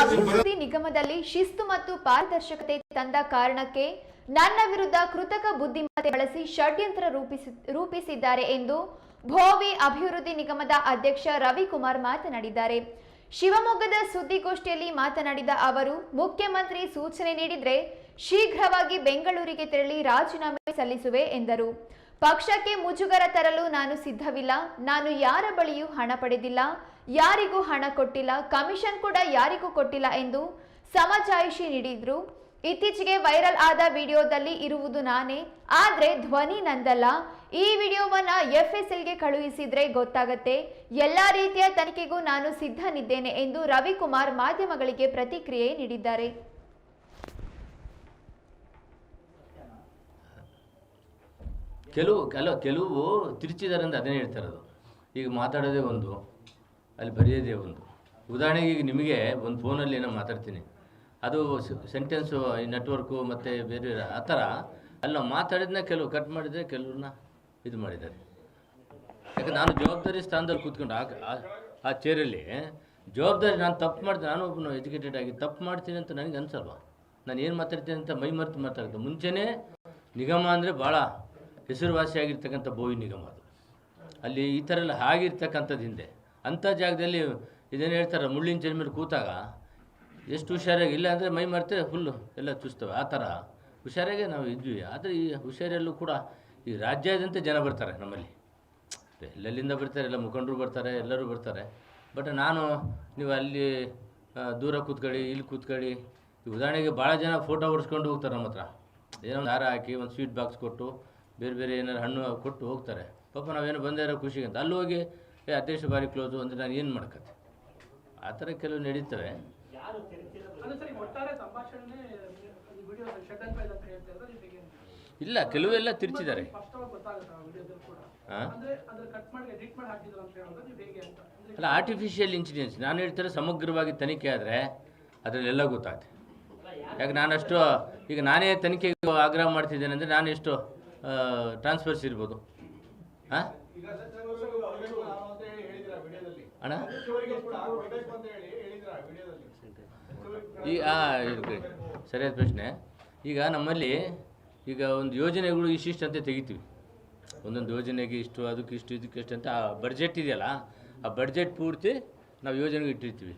ಅಭಿವೃದ್ಧಿ ನಿಗಮದಲ್ಲಿ ಶಿಸ್ತು ಮತ್ತು ಪಾರದರ್ಶಕತೆ ತಂದ ಕಾರಣಕ್ಕೆ ನನ್ನ ವಿರುದ್ಧ ಕೃತಕ ಬುದ್ಧಿಮತ್ತೆ ಬಳಸಿ ಷಡ್ಯಂತ್ರ ರೂಪಿಸಿ, ರೂಪಿಸಿದ್ದಾರೆ ಎಂದು ಭೋವಿ ಅಭಿವೃದ್ಧಿ ನಿಗಮದ ಅಧ್ಯಕ್ಷ ರವಿಕುಮಾರ್ ಮಾತನಾಡಿದ್ದಾರೆ. ಶಿವಮೊಗ್ಗದ ಸುದ್ದಿಗೋಷ್ಠಿಯಲ್ಲಿ ಮಾತನಾಡಿದ ಅವರು, ಮುಖ್ಯಮಂತ್ರಿ ಸೂಚನೆ ನೀಡಿದ್ರೆ ಶೀಘ್ರವಾಗಿ ಬೆಂಗಳೂರಿಗೆ ತೆರಳಿ ರಾಜೀನಾಮೆ ಸಲ್ಲಿಸುವೆ ಎಂದರು. ಪಕ್ಷಕ್ಕೆ ಮುಜುಗರ ತರಲು ನಾನು ಸಿದ್ಧವಿಲ್ಲ. ನಾನು ಯಾರ ಬಳಿಯೂ ಹಣ ಪಡೆದಿಲ್ಲ. ಯಾರಿಗೂ ಹಣ ಕೊಟ್ಟಿಲ್ಲ, ಕಮಿಷನ್ ಕೂಡ ಯಾರಿಗೂ ಕೊಟ್ಟಿಲ್ಲ ಎಂದು ಸಮಜಾಯಿಷಿ ನೀಡಿದ್ರು. ಇತ್ತೀಚೆಗೆ ವೈರಲ್ ಆದ ವಿಡಿಯೋದಲ್ಲಿ ಇರುವುದು ನಾನೇ, ಆದ್ರೆ ಧ್ವನಿ ನಂದಲ್ಲ. ಈ ವಿಡಿಯೋವನ್ನ ಎಫ್ ಎಸ್ ಎಲ್ಗೆ ಕಳುಹಿಸಿದ್ರೆ ಗೊತ್ತಾಗತ್ತೆ. ಎಲ್ಲಾ ರೀತಿಯ ತನಿಖೆಗೂ ನಾನು ಸಿದ್ಧನಿದ್ದೇನೆ ಎಂದು ರವಿಕುಮಾರ್ ಮಾಧ್ಯಮಗಳಿಗೆ ಪ್ರತಿಕ್ರಿಯೆ ನೀಡಿದ್ದಾರೆ. ಕೆಲವು, ಅಲ್ಲ, ಕೆಲವು ತಿರುಚಿದಾರೆ ಅಂತ ಅದನ್ನೇ ಈಗ ಮಾತಾಡೋದೇ ಒಂದು. ಅಲ್ಲಿ ಬರೆಯೋದೇ ಒಂದು. ಉದಾಹರಣೆಗೆ ಈಗ ನಿಮಗೆ ಒಂದು ಫೋನಲ್ಲಿ ಏನೋ ಮಾತಾಡ್ತೀನಿ. ಅದು ಸೆಂಟೆನ್ಸು, ಈ ನೆಟ್ವರ್ಕು ಮತ್ತು ಬೇರೆ ಆ ಥರ. ಅಲ್ಲಿ ನಾವು ಮಾತಾಡಿದ್ನ ಕೆಲವು ಕಟ್ ಮಾಡಿದರೆ ಕೆಲವ್ರನ್ನ ಇದು ಮಾಡಿದ್ದಾರೆ. ಯಾಕಂದ್ರೆ ನಾನು ಜವಾಬ್ದಾರಿ ಸ್ಥಾನದಲ್ಲಿ ಕೂತ್ಕೊಂಡು ಆ, ಆ- ಚೇರಲ್ಲಿ ಜವಾಬ್ದಾರಿ ನಾನು ತಪ್ಪು ಮಾಡ್ತೀನಿ ನಾನು ಒಬ್ಬನು ಎಜುಕೇಟೆಡ್ ಆಗಿ ತಪ್ಪು ಮಾಡ್ತೀನಿ ಅಂತ ನನಗೆ ಅನ್ಸಲ್ವಾ? ನಾನು ಏನು ಮಾತಾಡ್ತೀನಿ ಅಂತ ಮೈ ಮರೆತು ಮಾತಾಡ್ತೀನಿ ಮುಂಚೆನೇ ನಿಗಮ ಅಂದರೆ ಭಾಳ ಹೆಸರುವಾಸಿಯಾಗಿರ್ತಕ್ಕಂಥ ಬೋವಿ ನಿಗಮ ಅದು. ಅಲ್ಲಿ ಈ ಥರ ಎಲ್ಲ ಆಗಿರ್ತಕ್ಕಂಥದ್ದು ಹಿಂದೆ. ಅಂಥ ಜಾಗದಲ್ಲಿ ಇದೇನು ಹೇಳ್ತಾರೆ, ಮುಳ್ಳಿನ ಜನ್ಮೇಲೆ ಮೇಲೆ ಕೂತಾಗ ಎಷ್ಟು ಹುಷಾರಾಗಿ, ಇಲ್ಲ ಅಂದರೆ ಮೈ ಮರೆತರೆ ಫುಲ್ಲು ಎಲ್ಲ ಚುಸ್ತವೆ ಆ ಥರ ಹುಷಾರಾಗೆ ನಾವು ಇದ್ವಿ. ಆದರೆ ಈ ಹುಷಾರಿಯಲ್ಲೂ ಕೂಡ ಈ ರಾಜ್ಯದಂತೆ ಜನ ಬರ್ತಾರೆ ನಮ್ಮಲ್ಲಿ. ಎಲ್ಲೆಲ್ಲಿಂದ ಬರ್ತಾರೆ, ಎಲ್ಲ ಮುಖಂಡರು ಬರ್ತಾರೆ, ಎಲ್ಲರೂ ಬರ್ತಾರೆ. ಬಟ್ ನಾನು, ನೀವು ಅಲ್ಲಿ ದೂರ ಕೂತ್ಕೊಳ್ಳಿ, ಇಲ್ಲಿ ಕೂತ್ಕೊಳ್ಳಿ ಉದಾಹರಣೆಗೆ ಭಾಳ ಜನ ಫೋಟೋ ಹೊಡ್ಸ್ಕೊಂಡು ಹೋಗ್ತಾರೆ ನಮ್ಮ ಹತ್ರ. ಏನೋ ಒಂದು ಹಾರ ಹಾಕಿ, ಒಂದು ಸ್ವೀಟ್ ಬಾಕ್ಸ್ ಕೊಟ್ಟು, ಬೇರೆ ಬೇರೆ ಏನಾರು ಹಣ್ಣು ಕೊಟ್ಟು ಹೋಗ್ತಾರೆ. ಪಾಪ ನಾವೇನು ಬಂದೇ ಇರೋ ಖುಷಿಗೆ ಅಂತ. ಅಲ್ಲಿ ಹೋಗಿ ಏ ಅಧ್ಯಕ್ಷ ಬಾರಿ ಕ್ಲೋಸು ಅಂದರೆ ನಾನು ಏನು ಮಾಡ್ಕತ್ತೆ? ಆ ಥರ ಕೆಲವು ನಡೀತವೆ. ಇಲ್ಲ ಕೆಲವೆಲ್ಲ ತಿರ್ಚಿದ್ದಾರೆ. ಸ್ಪಷ್ಟವಾಗಿ ಗೊತ್ತಾಗುತ್ತೆ ಆ ವಿಡಿಯೋದಲ್ಲಿ ಕೂಡ. ಅಂದ್ರೆ ಅದ್ರ ಕಟ್ ಮಾಡಿ ಎಡಿಟ್ ಮಾಡಿ ಹಾಕಿದ್ರು ಅಂತ ಹೇಳಿದ್ರೆ ನೀವು ಹೇಗೆ ಅಂತ? ಅಲ್ಲ ಆರ್ಟಿಫಿಷಿಯಲ್ ಇಂಟೆಲಿಜೆನ್ಸ್ ನಾನು ಹೇಳ್ತಾರೆ ಸಮಗ್ರವಾಗಿ ತನಿಖೆ ಆದರೆ ಅದರಲ್ಲೆಲ್ಲ ಗೊತ್ತಾಗುತ್ತೆ. ಯಾಕೆ ನಾನಷ್ಟು ಈಗ ನಾನೇ ತನಿಖೆಗೆ ಆಗ್ರಹ ಮಾಡ್ತಿದ್ದೇನೆ ಅಂದರೆ ನಾನು ಎಷ್ಟು ಟ್ರಾನ್ಸ್ಫರ್ಸ್ ಇರ್ಬೋದು. ಹಾಂ ಅಣ್ಣ? ಈ ಸರಿಯಾದ ಪ್ರಶ್ನೆ. ಈಗ ನಮ್ಮಲ್ಲಿ ಈಗ ಒಂದು ಯೋಜನೆಗಳು ಇಷ್ಟಿಷ್ಟು ಅಂತ ತೆಗಿತೀವಿ. ಒಂದೊಂದು ಯೋಜನೆಗೆ ಇಷ್ಟು, ಅದಕ್ಕೆ ಇಷ್ಟು, ಇದಕ್ಕೆ ಇಷ್ಟು ಅಂತ ಆ ಬಡ್ಜೆಟ್ ಇದೆಯಲ್ಲ, ಆ ಬಡ್ಜೆಟ್ ಪೂರ್ತಿ ನಾವು ಯೋಜನೆಗೆ ಇಟ್ಟಿರ್ತೀವಿ.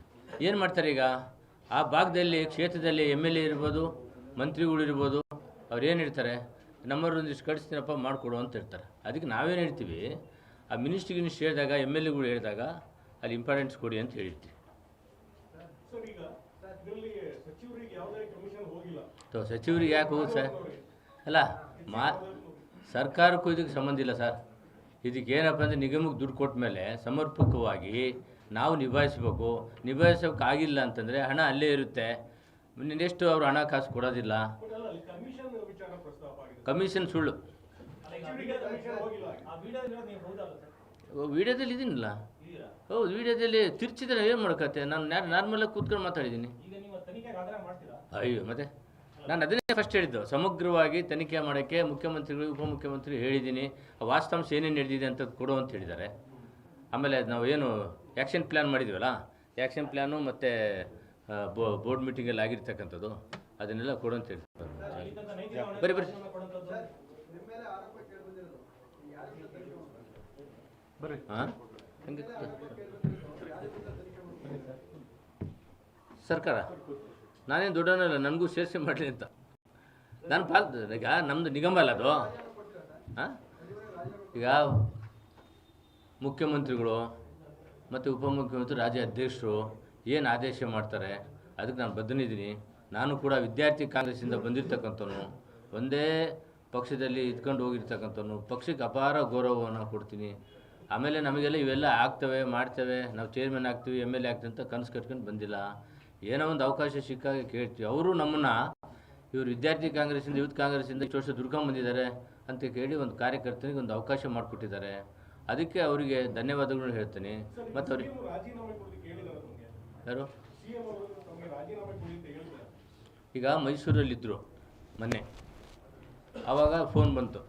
ಏನು ಮಾಡ್ತಾರೆ ಈಗ? ಆ ಭಾಗದಲ್ಲಿ, ಕ್ಷೇತ್ರದಲ್ಲಿ ಎಂ ಎಲ್ ಎ ಇರ್ಬೋದು, ಮಂತ್ರಿಗಳು ಇರ್ಬೋದು, ಅವ್ರು ಏನು ಇರ್ತಾರೆ ನಮ್ಮವ್ರು ಒಂದಿಷ್ಟು ಕಳಿಸ್ತೀನಪ್ಪ ಮಾಡಿಕೊಡು ಅಂತ ಇರ್ತಾರೆ ಅದಕ್ಕೆ ನಾವೇನು ಹೇಳ್ತೀವಿ? ಆ ಮಿನಿಸ್ಟ್ರಿಗೆ ಇಷ್ಟು ಹೇಳಿದಾಗ, ಎಂ ಎಲ್ ಎಗಳು ಹೇಳಿದಾಗ ಅಲ್ಲಿ ಇಂಪಾರ್ಟೆನ್ಸ್ ಕೊಡಿ ಅಂತ ಇದರಲ್ಲಿ ಸಚಿವರಿಗೆ ಯಾಕೆ ಹೋಗುದು ಸರ್? ಅಲ್ಲ ಮಾ ಸರ್ಕಾರಕ್ಕೂ ಇದಕ್ಕೆ ಸಂಬಂಧ ಇಲ್ಲ ಸರ್. ಇದಕ್ಕೆ ಏನಪ್ಪ ಅಂದರೆ ನಿಗಮಕ್ಕೆ ದುಡ್ಡು ಕೊಟ್ಟ ಮೇಲೆ ಸಮರ್ಪಕವಾಗಿ ನಾವು ನಿಭಾಯಿಸ್ಬೇಕು. ನಿಭಾಯಿಸೋಕ್ಕಾಗಿಲ್ಲ ಅಂತಂದರೆ ಹಣ ಅಲ್ಲೇ ಇರುತ್ತೆ. ಇನ್ನೆಷ್ಟು ಅವರು ಹಣ ಕಾಸು ಕೊಡೋದಿಲ್ಲ. ಕಮಿಷನ್ ಸುಳ್ಳು. ವಿಡಿಯೋದಲ್ಲಿ ಇದೀನಲ್ಲ. ಹೌದು ವಿಡಿಯೋದಲ್ಲಿ ತಿರ್ಚಿದ್ರೆ ಏನು ಮಾಡ್ಕತ್ತೆ? ನಾನು ನಾರ್ಮಲಾಗಿ ಕೂತ್ಕೊಂಡು ಮಾತಾಡಿದ್ದೀನಿ. ಅಯ್ಯೋ ಮತ್ತೆ? ನಾನು ಅದನ್ನೇ ಫಸ್ಟ್ ಹೇಳಿದ್ದು. ಸಮಗ್ರವಾಗಿ ತನಿಖೆ ಮಾಡೋಕ್ಕೆ ಮುಖ್ಯಮಂತ್ರಿಗಳು ಉಪಮುಖ್ಯಮಂತ್ರಿ ಹೇಳಿದ್ದೀನಿ. ಆ ವಾಸ್ತವಾಂಶ ಏನೇನು ನಡೆದಿದೆ ಅಂತ ಕೊಡು ಅಂತ ಹೇಳಿದ್ದಾರೆ. ಆಮೇಲೆ ನಾವು ಏನು ಆ್ಯಕ್ಷನ್ ಪ್ಲ್ಯಾನ್ ಮಾಡಿದ್ವಲ್ಲ? ಆ್ಯಕ್ಷನ್ ಪ್ಲ್ಯಾನು ಮತ್ತು ಬೋರ್ಡ್ ಮೀಟಿಂಗಲ್ಲಿ ಆಗಿರ್ತಕ್ಕಂಥದ್ದು. ಅದನ್ನೆಲ್ಲ ಕೊಡು ಅಂತ ಹೇಳ್ತಾರೆ ಬರೀ ಬರ್ರಿ ಹಾಂ ಸರ್ಕಾರ, ನಾನೇನು ದುಡ್ಡನಲ್ಲ ನನಗೂ ಸೇರಿಸಿ ಮಾಡಲಿ ಅಂತ. ನಾನು ಪಾಲ್, ಈಗ ನಮ್ಮದು ನಿಗಮ ಅಲ್ಲ ಅದು. ಈಗ ಮುಖ್ಯಮಂತ್ರಿಗಳು ಮತ್ತು ಉಪಮುಖ್ಯಮಂತ್ರಿ, ರಾಜ್ಯ ಅಧ್ಯಕ್ಷರು ಏನು ಆದೇಶ ಮಾಡ್ತಾರೆ, ಅದಕ್ಕೆ ನಾನು ಬದ್ದನಿದ್ದೀನಿ ನಾನು ಕೂಡ ವಿದ್ಯಾರ್ಥಿ ಕಾಂಗ್ರೆಸ್ಸಿಂದ ಬಂದಿರ್ತಕ್ಕಂಥವನು, ಒಂದೇ ಪಕ್ಷದಲ್ಲಿ ಇದ್ಕೊಂಡು ಹೋಗಿರ್ತಕ್ಕಂಥವ್ನು, ಪಕ್ಷಕ್ಕೆ ಅಪಾರ ಗೌರವವನ್ನು ಕೊಡ್ತೀನಿ. ಆಮೇಲೆ ನಮಗೆಲ್ಲ ಇವೆಲ್ಲ ಆಗ್ತವೆ ಮಾಡ್ತೇವೆ ನಾವು ಚೇರ್ಮನ್ ಆಗ್ತೀವಿ ಎಂ ಎಲ್ ಎ ಆಗ್ತೀವಿ ಅಂತ ಕನಸು ಕಟ್ಕೊಂಡು ಬಂದಿಲ್ಲ. ಏನೋ ಒಂದು ಅವಕಾಶ ಸಿಕ್ಕಾಗ ಕೇಳ್ತೀವಿ. ಅವರು ನಮ್ಮನ್ನು ಇವರು ವಿದ್ಯಾರ್ಥಿ ಕಾಂಗ್ರೆಸ್ಸಿಂದ ಯೂತ್ ಕಾಂಗ್ರೆಸ್ಸಿಂದ ಇಷ್ಟು ವರ್ಷ ದುಡ್ಕೊಂಬಂದಿದ್ದಾರೆ ಅಂತ ಕೇಳಿ ಒಂದು ಕಾರ್ಯಕರ್ತನಿಗೆ ಒಂದು ಅವಕಾಶ ಮಾಡಿಕೊಟ್ಟಿದ್ದಾರೆ. ಅದಕ್ಕೆ ಅವರಿಗೆ ಧನ್ಯವಾದಗಳು ಹೇಳ್ತೀನಿ. ಮತ್ತು ಅವ್ರಿಗೆ ಯಾರು? ಈಗ ಮೈಸೂರಲ್ಲಿದ್ದರು ಮೊನ್ನೆ. ಆವಾಗ ಫೋನ್ ಬಂತು.